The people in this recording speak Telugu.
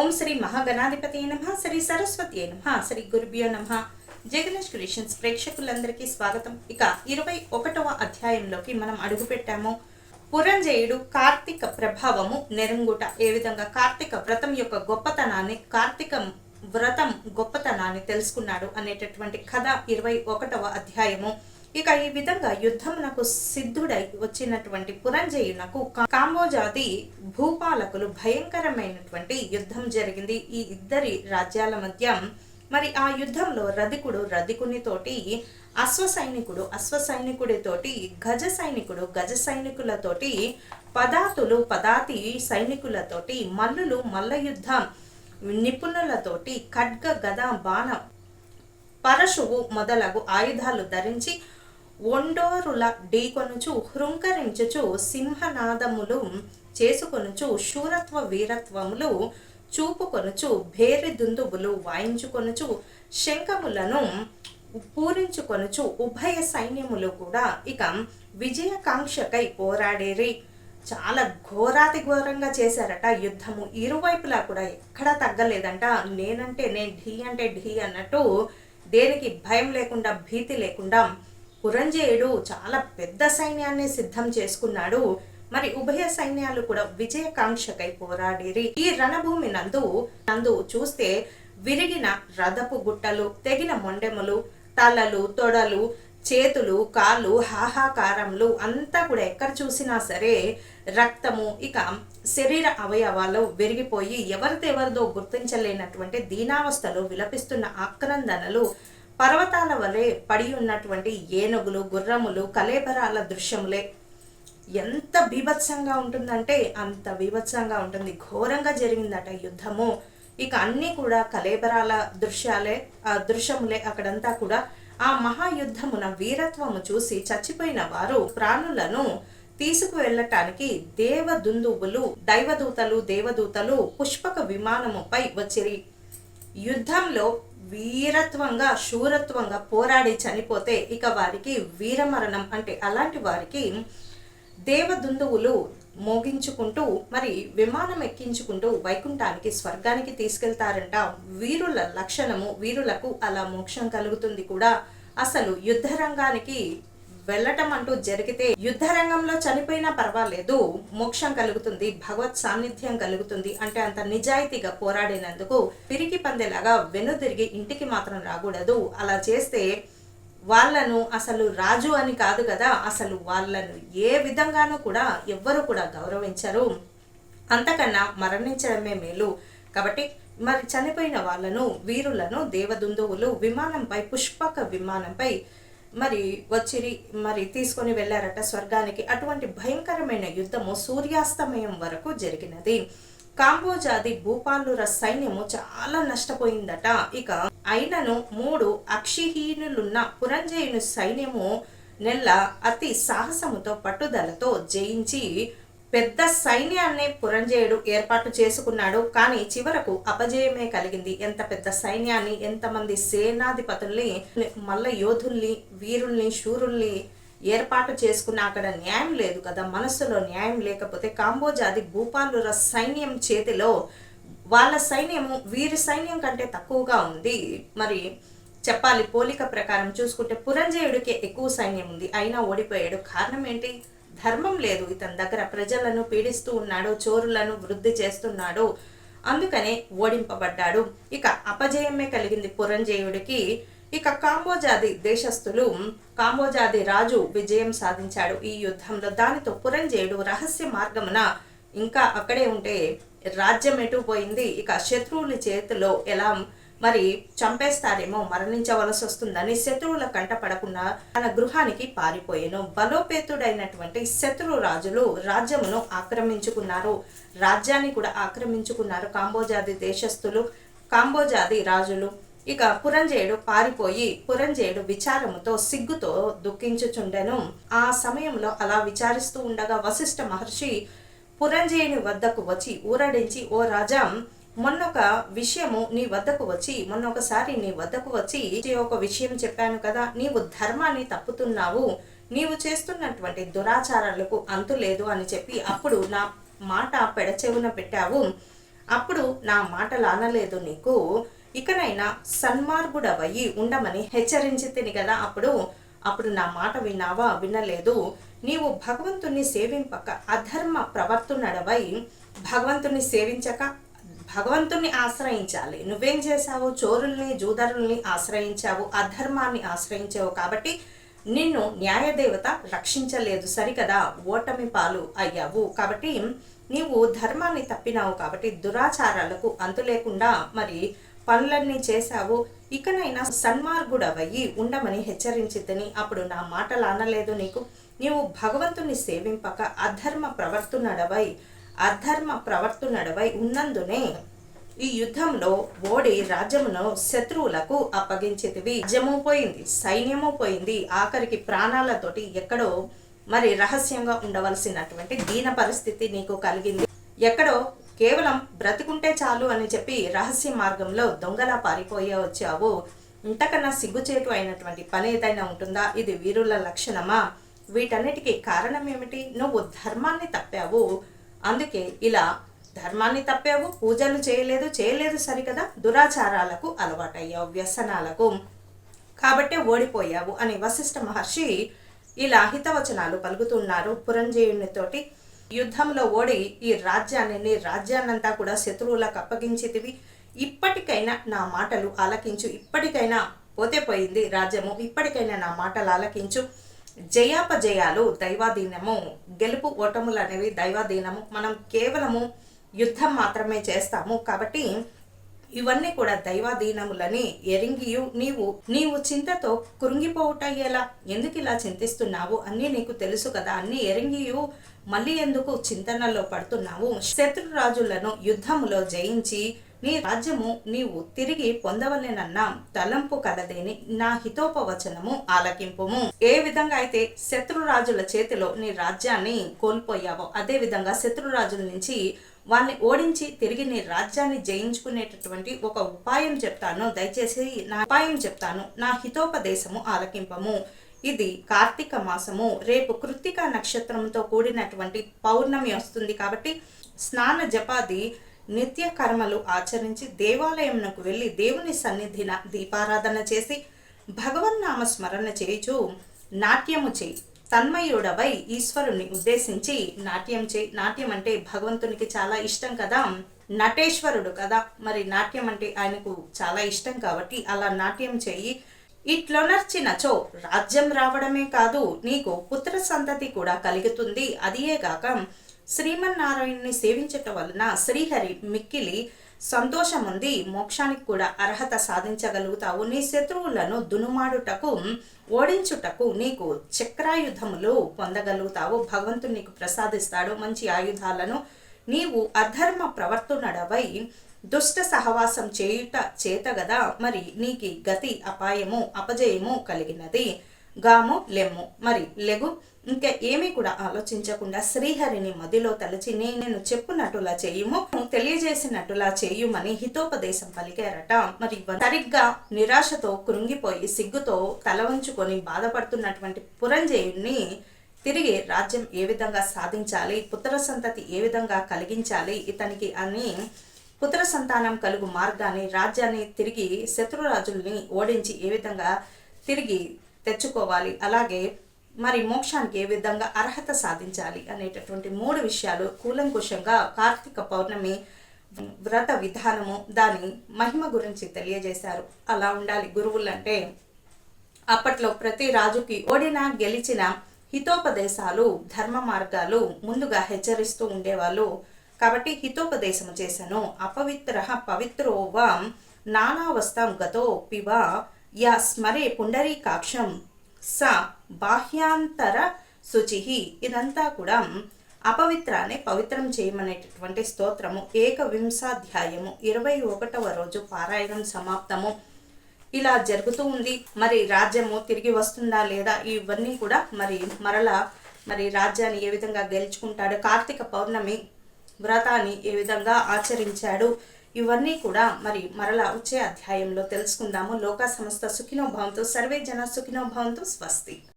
ఓం శ్రీ మహాగణాధిపతి నమ శ్రీ సరస్వతి నమ శ్రీ గురుభ్యో నమ. జగనేష్ క్రియేషన్స్ ప్రేక్షకులందరికీ స్వాగతం. ఇక ఇరవై ఒకటవ అధ్యాయంలోకి మనం అడుగుపెట్టాము. పురంజయుడు కార్తీక ప్రభావము నెరంగుట. ఏ విధంగా కార్తీక వ్రతం యొక్క గొప్పతనాన్ని కార్తీక వ్రతం గొప్పతనాన్ని తెలుసుకున్నాడు అనేటటువంటి కథ ఇరవై ఒకటవ అధ్యాయము. ఇక ఈ విధంగా యుద్ధమునకు సిద్ధుడై వచ్చినటువంటి పురంజయునకు కాంబోజాతి భూపాలకులు భయంకరమైనటువంటి యుద్ధం జరిగింది. ఈ ఇద్దరి రాజ్యాల మధ్య మరి ఆ యుద్ధంలో రధికుడు రధికునితోటి అశ్వ సైనికుడు అశ్వ సైనికుడితోటి గజ సైనికుడు గజ సైనికులతోటి పదాతులు పదాతి సైనికులతోటి మల్లులు మల్ల యుద్ధం నిపుణులతోటి ఖడ్గ గద బాణ పరశువు మొదలగు ఆయుధాలు ధరించి ఒండోరుల ఢీకొనుచు హృంకరించుచు సింహనాదములు చేసుకొనుచు శూరత్వ వీరత్వములు చూపుకొనుచు భేరి దుందుబులు వాయించుకొనుచు శంఖములను పూరించుకొనుచు ఉభయ సైన్యములు కూడా ఇక విజయకాంక్షకై పోరాడేరి. చాలా ఘోరాతి ఘోరంగా చేశారట యుద్ధము. ఇరువైపులా కూడా ఎక్కడా తగ్గలేదంట. నేనంటే నేను ఢీ అంటే ఢీ అన్నట్టు దేనికి భయం లేకుండా భీతి లేకుండా పురంజేయుడు చాలా పెద్ద సైన్యాన్ని సిద్ధం చేసుకున్నాడు. మరి ఉభయ సైన్యాలు కూడా విజయకాంక్షకై పోరాడిరి. ఈ రణభూమి నందు నందు చూస్తే విరిగిన రథపు గుట్టలు తెగిన మొండెములు తలలు తొడలు చేతులు కాళ్ళు హాహాకారములు అంతా కూడా ఎక్కడ చూసినా సరే రక్తము ఇక శరీర అవయవాలు విరిగిపోయి ఎవరిదెవరిదో గుర్తించలేనటువంటి దీనావస్థలో విలపిస్తున్న ఆక్రందనలు పర్వతాల వలె పడి ఉన్నటువంటి ఏనుగులు గుర్రములు కలేబరాల దృశ్యములే. ఎంత బీభత్సంగా ఉంటుందంటే అంత బీభత్సంగా ఉంటుంది. ఘోరంగా జరిగిందట యుద్ధము. ఇక అన్నీ కూడా కలేబరాల దృశ్యాలే ఆ దృశ్యములే అక్కడంతా కూడా. ఆ మహాయుద్ధమున వీరత్వము చూసి చచ్చిపోయిన వారు ప్రాణులను తీసుకువెళ్ళటానికి దేవదుందువులు దైవదూతలు దేవదూతలు పుష్పక విమానముపై వచ్చిరి. యుద్ధంలో వీరత్వంగా శూరత్వంగా పోరాడి చనిపోతే ఇక వారికి వీరమరణం అంటే అలాంటి వారికి దేవదుందువులు మోగించుకుంటూ మరి విమానం ఎక్కించుకుంటూ వైకుంఠానికి స్వర్గానికి తీసుకెళ్తారంట. వీరుల లక్షణము వీరులకు అలా మోక్షం కలుగుతుంది కూడా. అసలు యుద్ధ రంగానికి వెళ్ళటం అంటూ జరిగితే యుద్ధ రంగంలో చనిపోయినా పర్వాలేదు. మోక్షం కలుగుతుంది. భగవత్ సాన్నిధ్యం కలుగుతుంది అంటే అంత నిజాయితీగా పోరాడినందుకు పిరికి పందేలాగా వెనుదిరిగి ఇంటికి మాత్రం రాకూడదు. అలా చేస్తే వాళ్ళను అసలు రాజు అని కాదు కదా అసలు వాళ్ళను ఏ విధంగానూ కూడా ఎవ్వరు కూడా గౌరవించరు. అంతకన్నా మరణించడమే మేలు. కాబట్టి మరి చనిపోయిన వాళ్ళను వీరులను దేవదుందువులు విమానంపై పుష్పక విమానంపై మరి వచ్చిరి మరి తీసుకొని వెళ్ళారట స్వర్గానికి. అటువంటి భయంకరమైన యుద్ధము సూర్యాస్తమయం వరకు జరిగినది. కాంబోజాది భూపాలుర సైన్యము చాలా నష్టపోయిందట. ఇక అయినను మూడు అక్షిహీనులున్న పురంజయుని సైన్యము నెల అతి సాహసముతో పట్టుదలతో జయించి పెద్ద సైన్యాన్ని పురంజయుడు ఏర్పాటు చేసుకున్నాడు. కానీ చివరకు అపజయమే కలిగింది. ఎంత పెద్ద సైన్యాన్ని ఎంతమంది సేనాధిపతుల్ని మల్ల యోధుల్ని వీరుల్ని శూరుల్ని ఏర్పాటు చేసుకున్న అక్కడ న్యాయం లేదు కదా. మనస్సులో న్యాయం లేకపోతే కాంబోజాది భూపాలుర సైన్యం చేతిలో వాళ్ళ సైన్యము వీరి సైన్యం కంటే తక్కువగా ఉంది. మరి చెప్పాలి పోలిక ప్రకారం చూసుకుంటే పురంజయుడికి ఎక్కువ సైన్యం ఉంది. అయినా ఓడిపోయాడు. కారణం ఏంటి? ధర్మం లేదు. ఇతని దగ్గర ప్రజలను పీడిస్తూ ఉన్నాడు చోరులను వృద్ధి చేస్తున్నాడు అందుకనే ఓడింపబడ్డాడు. ఇక అపజయమే కలిగింది పురంజయుడికి. ఇక కాంబోజాది దేశస్థులు కాంబోజాది రాజు విజయం సాధించాడు. ఈ యుద్ధంలో దానితో పురంజయుడు రహస్య మార్గమున ఇంకా అక్కడే ఉంటే రాజ్యం ఎటు పోయింది? ఇక శత్రువుని చేతిలో ఎలా మరి చంపేస్తారేమో మరణించవలసి వస్తుందని శత్రువుల కంట పడకుండా తన గృహానికి పారిపోయాను. బలోపేతుడైనటువంటి శత్రు రాజులు రాజ్యమును ఆక్రమించుకున్నారు. రాజ్యాన్ని కూడా ఆక్రమించుకున్నారు కాంబోజాది దేశస్థులు కాంబోజాది రాజులు. ఇక పురంజయుడు పారిపోయి పురంజయుడు విచారముతో సిగ్గుతో దుఃఖించుచుండెను. ఆ సమయంలో అలా విచారిస్తూ ఉండగా వశిష్ఠ మహర్షి పురంజయుని వద్దకు వచ్చి ఊరడించి ఓ రాజా మొన్నొక విషయము నీ వద్దకు వచ్చి మొన్న ఒకసారి నీ వద్దకు వచ్చి ఒక విషయం చెప్పాను కదా. నీవు ధర్మాన్ని తప్పుతున్నావు. నీవు చేస్తున్నటువంటి దురాచారాలకు అంతు లేదు అని చెప్పి అప్పుడు నా మాట పెడచెవున పెట్టావు. అప్పుడు నా మాటలు అనలేదు నీకు. ఇకనైనా సన్మార్గుడవయ్యి ఉండమని హెచ్చరించి తిని కదా అప్పుడు. అప్పుడు నా మాట విన్నావా? వినలేదు. నీవు భగవంతుణ్ణి సేవింపక అధర్మ ప్రవర్తనడవై భగవంతుణ్ణి సేవించక భగవంతుణ్ణి ఆశ్రయించాలి. నువ్వేం చేశావు? చోరుల్ని జూదరుల్ని ఆశ్రయించావు. అధర్మాన్ని ఆశ్రయించావు కాబట్టి నిన్ను న్యాయదేవత రక్షించలేదు. సరికదా? ఓటమి పాలు అయ్యావు కాబట్టి నీవు ధర్మాన్ని తప్పినావు కాబట్టి దురాచారాలకు అంతు లేకుండా మరి పనులన్నీ చేశావు. ఇకనైనా సన్మార్గుడవయ్యి ఉండమని హెచ్చరించితని అప్పుడు నా మాటలు అనలేదు నీకు. నీవు భగవంతుని సేవింపక అధర్మ ప్రవర్తనడవై అధర్మ ప్రవర్తనడవై ఉన్నందునే ఈ యుద్ధంలో ఓడి రాజ్యమును శత్రువులకు అప్పగించేటివి. రాజ్యము పోయింది సైన్యము పోయింది. ఆఖరికి ప్రాణాలతోటి ఎక్కడో మరి రహస్యంగా ఉండవలసినటువంటి దీన పరిస్థితి నీకు కలిగింది. ఎక్కడో కేవలం బ్రతికుంటే చాలు అని చెప్పి రహస్య మార్గంలో దొంగలా పారిపోయే వచ్చావు. ఇంతకన్నా సిగ్గుచేటు అయినటువంటి పని ఏదైనా ఉంటుందా? ఇది వీరుల లక్షణమా? వీటన్నిటికీ కారణం ఏమిటి? నువ్వు ధర్మాన్ని తప్పావు. అందుకే ఇలా ధర్మాన్ని తప్పావు పూజలు చేయలేదు చేయలేదు సరికదా దురాచారాలకు అలవాటయ్యావు వ్యసనాలకు కాబట్టే ఓడిపోయావు అని వశిష్ఠ మహర్షి ఇలా హితవచనాలు పలుకుతున్నారు. పురంజీవునితోటి యుద్ధంలో ఓడి ఈ రాజ్యాన్ని నీ రాజ్యాన్నంతా కూడా శత్రువులకు అప్పగించితివి. ఇప్పటికైనా నా మాటలు ఆలకించు ఇప్పటికైనా పోతే పోయింది రాజ్యము ఇప్పటికైనా నా మాటలు ఆలకించు. జయాపజయాలు దైవాధీనము. గెలుపు ఓటములు అనేవి దైవాధీనము. మనం కేవలము యుద్ధం మాత్రమే చేస్తాము కాబట్టి ఇవన్నీ కూడా దైవాధీనములని ఎరింగియు. నీవు నీవు చింతతో కృంగిపోవుట ఎలా ఎందుకు ఇలా చింతిస్తున్నావు? అన్నీ నీకు తెలుసు కదా. అన్ని ఎరింగియు. మళ్ళీ ఎందుకు చింతనలో పడుతున్నావు? శత్రురాజులను యుద్ధములో జయించి నీ రాజ్యము నీవు తిరిగి పొందవలెనన్న తలంపు కలదేని నా హితోపవచనము ఆలకింపుము. ఏ విధంగా అయితే శత్రురాజుల చేతిలో నీ రాజ్యాన్ని కోల్పోయావో అదే విధంగా శత్రురాజుల నుంచి వారిని ఓడించి తిరిగి నీ రాజ్యాన్ని జయించుకునేటటువంటి ఒక ఉపాయం చెప్తాను. దయచేసి నా ఉపాయం చెప్తాను. నా హితోపదేశము ఆలకింపము. ఇది కార్తీక మాసము. రేపు కృత్తిక నక్షత్రంతో కూడినటువంటి పౌర్ణమి వస్తుంది కాబట్టి స్నాన జపాది నిత్య కర్మలు ఆచరించి దేవాలయమునకు వెళ్ళి దేవుని సన్నిధిన దీపారాధన చేసి భగవన్నామ స్మరణ చేయుచు నాట్యము చేయి. తన్మయుడవై ఈశ్వరుని ఉద్దేశించి నాట్యం చేయి. నాట్యం అంటే భగవంతునికి చాలా ఇష్టం కదా? నటేశ్వరుడు కదా? మరి నాట్యం అంటే ఆయనకు చాలా ఇష్టం కాబట్టి అలా నాట్యం చేయి. ఇట్లొనర్చినచో రాజ్యం రావడమే కాదు నీకు పుత్ర సంతతి కూడా కలుగుతుంది. అదియేగాక శ్రీమన్నారాయణ్ణి సేవించటం వలన శ్రీహరి మిక్కిలి సంతోషముంది. మోక్షానికి కూడా అర్హత సాధించగలుగుతావు. నీ శత్రువులను దునుమాడుటకు ఓడించుటకు నీకు చక్రాయుధములు పొందగలుగుతావు. భగవంతుడు నీకు ప్రసాదిస్తాడు. మంచి ఆయుధాలను నీవు అధర్మ ప్రవర్తనడవై దుష్ట సహవాసం చేయుట చేత గదా మరి నీకి గతి అపాయము అపజయము కలిగినది. గాము లెమ్ము మరి లెగు ఇంకా ఏమీ కూడా ఆలోచించకుండా శ్రీహరిని మదిలో తలచి నేను చెప్పునట్టులా చేయుము తెలియజేసినట్టులా చేయుమని హితోపదేశం పలికారట. మరి సరిగ్గా నిరాశతో కృంగిపోయి సిగ్గుతో తల వంచుకొని బాధపడుతున్నటువంటి పురంజయుణ్ణి తిరిగి రాజ్యం ఏ విధంగా సాధించాలి పుత్ర సంతతి ఏ విధంగా కలిగించాలి ఇతనికి అని పుత్ర సంతానం కలుగు మార్గాన్ని రాజ్యాన్ని తిరిగి శత్రురాజుల్ని ఓడించి ఏ విధంగా తిరిగి తెచ్చుకోవాలి. అలాగే మరి మోక్షానికి ఏ విధంగా అర్హత సాధించాలి అనేటటువంటి మూడు విషయాలు కూలంకుషంగా కార్తీక పౌర్ణమి వ్రత విధానము దాని మహిమ గురించి తెలియజేశారు. అలా ఉండాలి గురువులంటే. అప్పట్లో ప్రతి రాజుకి ఓడిన గెలిచిన హితోపదేశాలు ధర్మ మార్గాలు ముందుగా హెచ్చరిస్తూ ఉండేవాళ్ళు. కాబట్టి హితోపదేశము చేశాను. అపవిత్ర పవిత్రోవాం నానావస్థం గతో పివ యా స్మరే పుండరీకాక్షం స బాహ్యాంతర శుచి. ఇదంతా కూడా అపవిత్రాన్ని పవిత్రం చేయమనేటటువంటి స్తోత్రము. ఏకవింశాధ్యాయము ఇరవై ఒకటవ రోజు పారాయణం సమాప్తము. ఇలా జరుగుతూ ఉంది. మరి రాజ్యము తిరిగి వస్తుందా లేదా ఇవన్నీ కూడా మరి మరలా మరి రాజ్యాన్ని ఏ విధంగా గెలుచుకుంటాడు? కార్తీక పౌర్ణమి వ్రతాన్ని ఏ విధంగా ఆచరించాడు? ఇవన్నీ కూడా మరి మరలా వచ్చే అధ్యాయంలో తెలుసుకుందాము. లోక సంస్థ సుఖినోభావంతో సర్వే జన సుఖినోభావంతో స్వస్తి.